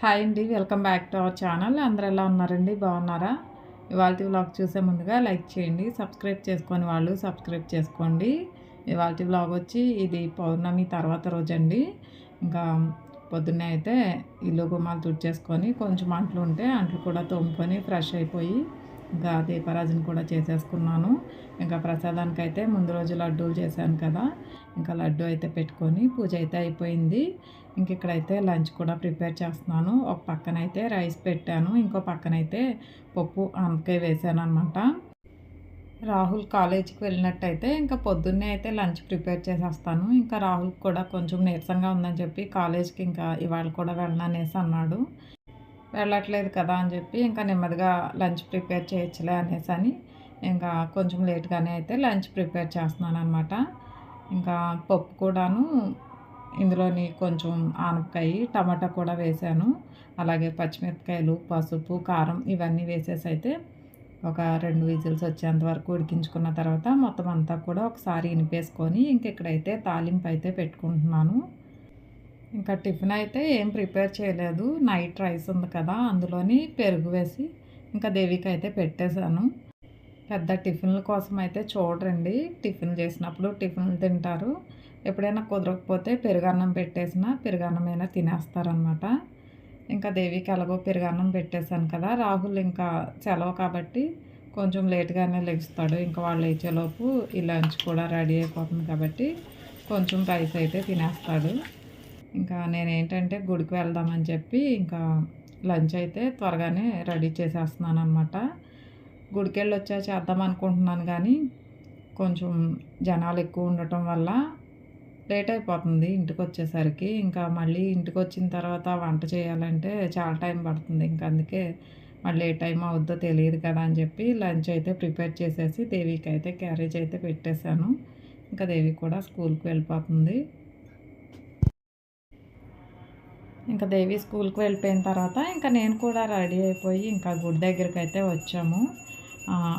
Hi అండి welcome back to our channel. అందరు ఎలా ఉన్నారండి? బాగున్నారా? ఇవాళ వ్లాగ్ చూసే ముందుగా లైక్ చేయండి సబ్స్క్రైబ్ చేసుకొని వాళ్ళు సబ్స్క్రైబ్ చేసుకోండి. ఇవాళ వ్లాగ్ వచ్చి ఇది పౌర్ణమి తర్వాత రోజు అండి ఇంకా పొద్దున్నే అయితే ఇల్లు గుమ్మాలు తుడిచేసుకొని కొంచెం అంట్లు ఉంటే అంట్లు కూడా తోముకొని ఫ్రెష్ అయిపోయి ఇంకా దీపారాజన కూడా చేసేసుకున్నాను. ఇంకా ప్రసాదానికి అయితే ముందు రోజు లడ్డూలు చేశాను కదా. ఇంకా లడ్డు అయితే పెట్టుకొని పూజ అయితే అయిపోయింది. ఇంక ఇక్కడైతే లంచ్ కూడా ప్రిపేర్ చేస్తున్నాను. ఒక పక్కనైతే రైస్ పెట్టాను. ఇంకో పక్కనైతే పప్పు ఆనపకాయ వేసాను అనమాట రాహుల్ కాలేజీకి వెళ్ళినట్టయితే ఇంకా పొద్దున్నే అయితే లంచ్ ప్రిపేర్ చేసేస్తాను. ఇంకా రాహుల్ కూడా కొంచెం నీరసంగా ఉందని చెప్పి కాలేజ్కి ఇంకా ఇవాళ కూడా వెళ్ళననేసి అన్నాడు. వెళ్ళట్లేదు కదా అని చెప్పి ఇంకా నెమ్మదిగా లంచ్ ప్రిపేర్ చేయొచ్చులే అనేసి అని ఇంకా కొంచెం లేట్గానే అయితే లంచ్ ప్రిపేర్ చేస్తున్నాను అనమాట ఇంకా పప్పు కూడాను ఇందులోని కొంచెం ఆనపకాయ టమాటా కూడా వేసాను. అలాగే పచ్చిమిరపకాయలు పసుపు కారం ఇవన్నీ వేసేసి అయితే ఒక రెండు విజిల్స్ వచ్చేంత వరకు ఉడికించుకున్న తర్వాత మొత్తం అంతా కూడా ఒకసారి ఇనిపేసుకొని ఇంక ఇక్కడైతే తాలింపు అయితే పెట్టుకుంటున్నాను. ఇంకా టిఫిన్ అయితే ఏం ప్రిపేర్ చేయలేదు. నైట్ రైస్ ఉంది కదా అందులోని పెరుగు వేసి ఇంకా దేవికి అయితే పెట్టేశాను. పెద్ద టిఫిన్ల కోసం అయితే చూడరండి. టిఫిన్ చేసినప్పుడు టిఫిన్లు తింటారు. ఎప్పుడైనా కుదరకపోతే పెరుగన్నం పెట్టేసిన పెరుగన్నమైనా తినేస్తారనమాట ఇంకా దేవికి ఎలాగో పెరుగన్నం పెట్టేశాను కదా. రాహుల్ ఇంకా సెలవు కాబట్టి కొంచెం లేట్గానే లెగుస్తాడు ఇంకా వాళ్ళు లేచేలోపు ఈ లంచ్ కూడా రెడీ అయిపోతుంది కాబట్టి కొంచెం రైస్ అయితే తినేస్తాడు. ఇంకా నేను ఏంటంటే గుడికి వెళ్దామని చెప్పి ఇంకా లంచ్ అయితే త్వరగానే రెడీ చేసేస్తున్నాను అనమాట గుడికి వెళ్ళి వచ్చా చేద్దాం అనుకుంటున్నాను కానీ కొంచెం జనాలు ఎక్కువ ఉండటం వల్ల లేట్ అయిపోతుంది ఇంటికి వచ్చేసరికి ఇంకా మళ్ళీ ఇంటికి వచ్చిన తర్వాత వంట చేయాలంటే చాలా టైం పడుతుంది. ఇంకా అందుకే మళ్ళీ ఏ టైం అవుద్దో తెలియదు కదా అని చెప్పి లంచ్ అయితే ప్రిపేర్ చేసేసి దేవికి అయితే క్యారేజ్ అయితే పెట్టేశాను. ఇంకా దేవి కూడా స్కూల్కి వెళ్ళిపోతుంది. ఇంకా దేవి స్కూల్కి వెళ్ళిపోయిన తర్వాత ఇంకా నేను కూడా రెడీ అయిపోయి ఇంకా గుడి దగ్గరికి అయితే వచ్చాము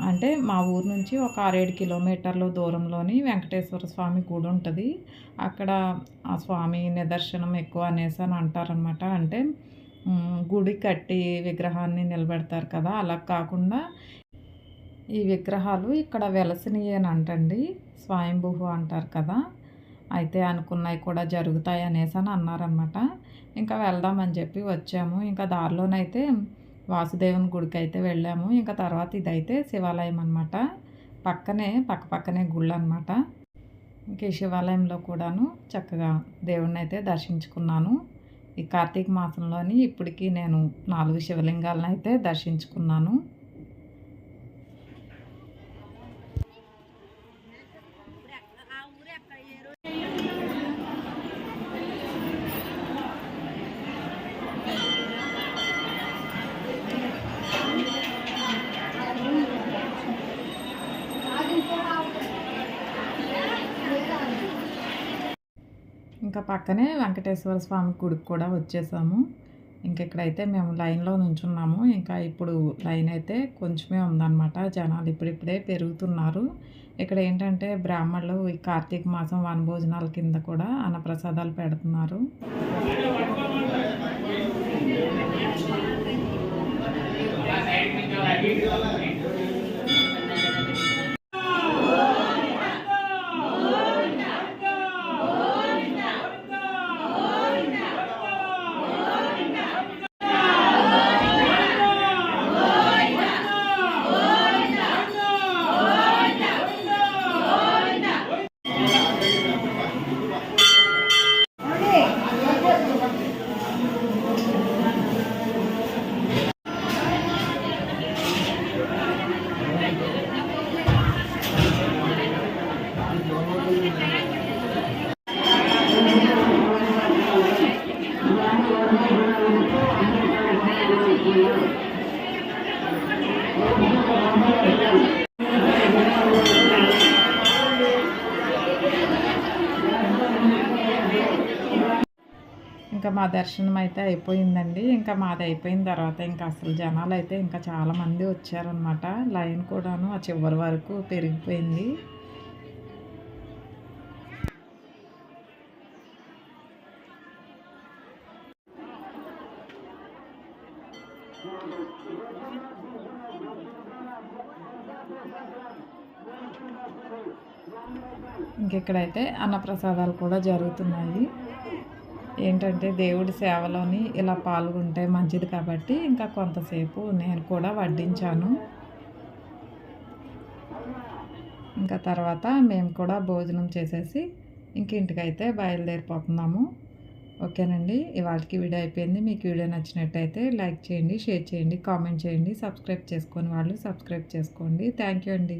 అంటే మా ఊరు నుంచి ఒక ఆరేడు కిలోమీటర్లు దూరంలోని వెంకటేశ్వర స్వామి గుడి ఉంటుంది. అక్కడ ఆ స్వామి నిదర్శనం ఎక్కువ అనేసి అని అంటారనమాట అంటే గుడి కట్టి విగ్రహాన్ని నిలబెడతారు కదా అలా కాకుండా ఈ విగ్రహాలు ఇక్కడ వెలసినవి అని అంటండి. స్వయంభూ అంటారు కదా అయితే అనుకున్నవి కూడా జరుగుతాయి అనేసి అని అన్నారనమాట ఇంకా వెళ్దామని చెప్పి వచ్చాము. ఇంకా దారిలోనైతే వాసుదేవుని గుడికి అయితే వెళ్ళాము. ఇంకా తర్వాత ఇదైతే శివాలయం అనమాట పక్కనే పక్క పక్కనే గుళ్ళు అనమాట ఇంక శివాలయంలో కూడాను చక్కగా దేవుణ్ణి అయితే దర్శించుకున్నాను. ఈ కార్తీక మాసంలోని ఇప్పటికీ నేను నాలుగు శివలింగాలను అయితే దర్శించుకున్నాను. ఇంకా పక్కనే వెంకటేశ్వర స్వామి గుడికి కూడా వచ్చేసాము. ఇంకెక్కడైతే మేము లైన్లో నుంచున్నాము ఇంకా ఇప్పుడు లైన్ అయితే కొంచెమే ఉందన్నమాట. జనాలు ఇప్పుడిప్పుడే పెరుగుతున్నారు. ఇక్కడ ఏంటంటే బ్రాహ్మణులు ఈ కార్తీక మాసం వనభోజనాల కింద కూడా అన్నప్రసాదాలు పెడుతున్నారు. ఇంకా మా దర్శనం అయితే అయిపోయిందండి. ఇంకా మాది అయిపోయిన తర్వాత ఇంకా అసలు జనాలు అయితే ఇంకా చాలామంది వచ్చారనమాట లైన్ కూడాను ఆ చివరి వరకు పెరిగిపోయింది. ఇంకెక్కడైతే అన్నప్రసాదాలు కూడా జరుగుతున్నాయి. ఏంటంటే దేవుడి సేవలోని ఇలా పాల్గొంటే మంచిది కాబట్టి ఇంకా కొంతసేపు నేను కూడా వడ్డించాను. ఇంకా తర్వాత మేము కూడా భోజనం చేసేసి ఇంక ఇంటికైతే బయలుదేరిపోతున్నాము. ఓకేనండి. ఇవాళకి వీడియో అయిపోయింది. మీకు వీడియో నచ్చినట్టయితే లైక్ చేయండి షేర్ చేయండి కామెంట్ చేయండి సబ్స్క్రైబ్ చేసుకొని వాళ్ళు సబ్స్క్రైబ్ చేసుకోండి. థ్యాంక్ యూ అండి.